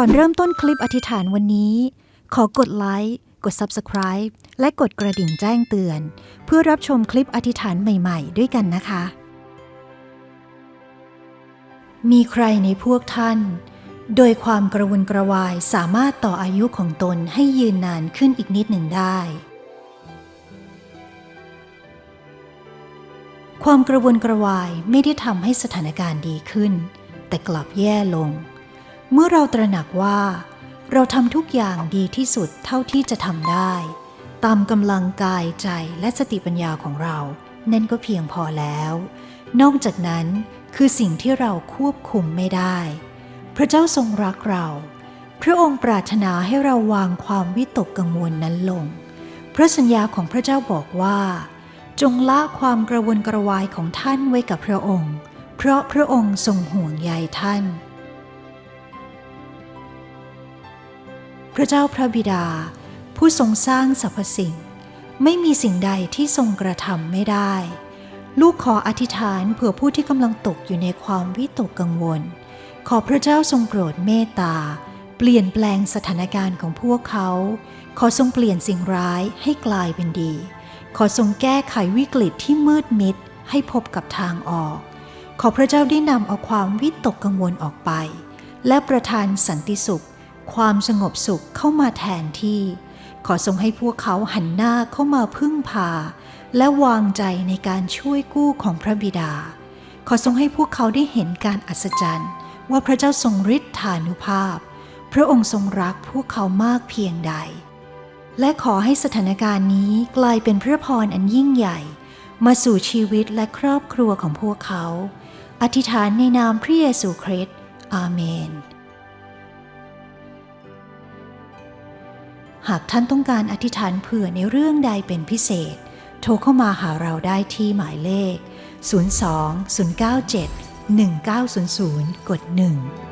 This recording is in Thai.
ก่อนเริ่มต้นคลิปอธิษฐานวันนี้ ขอกดไลค์กด Subscribe และกดกระดิ่งแจ้งเตือน เพื่อรับชมคลิปอธิษฐานใหม่ๆ ด้วยกันนะคะ มีใครในพวกท่าน โดยความกระวนกระวายสามารถต่ออายุของตนให้ยืนนานขึ้นอีกนิดหนึ่งได้ ความกระวนกระวายไม่ได้ทำให้สถานการณ์ดีขึ้น แต่กลับแย่ลง เมื่อเราตระหนักว่า เราทำทุกอย่างดีที่สุดเท่าที่จะทำได้ ตามกำลังกายใจและสติปัญญาของเรา นั่นก็เพียงพอแล้ว นอกจากนั้นคือสิ่งที่เราควบคุมไม่ได้ พระเจ้าทรงรักเรา พระองค์ปรารถนาให้เราวางความวิตกกังวลนั้นลง พระสัญญาของพระเจ้าบอกว่า จงละความกระวนกระวายของท่านไว้กับพระองค์ เพราะพระองค์ทรงห่วงใยท่าน ระเจ้าพระบิดา ผู้ทรงสร้างสรรพสิ่ง ไม่มีสิ่งใดที่ทรงกระทำไม่ได้ ลูกขออธิษฐานเผื่อผู้ที่กำลังตกอยู่ในความวิตกกังวล ขอพระเจ้าทรงโปรดเมตตา เปลี่ยนแปลงสถานการณ์ของพวกเขา ขอทรงเปลี่ยนสิ่งร้ายให้กลายเป็นดี ขอทรงแก้ไขวิกฤตที่มืดมิดให้พบกับทางออก ขอพระเจ้าได้นำเอาความวิตกกังวลออกไป และประทานสันติสุข ความสงบสุขเข้ามาแทนที่ ขอทรงให้พวกเขาหันหน้าเข้ามาพึ่งพา และวางใจในการช่วยกู้ของพระบิดา ขอทรงให้พวกเขาได้เห็นการอัศจรรย์ว่าพระเจ้าทรงฤทธานุภาพ พระองค์ทรงรักพวกเขามากเพียงใด และขอให้สถานการณ์นี้กลายเป็นพระพรอันยิ่งใหญ่ มาสู่ชีวิตและครอบครัวของพวกเขา อธิษฐานในนามพระเยซูคริสต์อาเมน หากท่านต้องการอธิษฐานเผื่อในเรื่องใดเป็นพิเศษ โทรเข้ามาหาเราได้ที่หมายเลข 02 097 1900 กด 1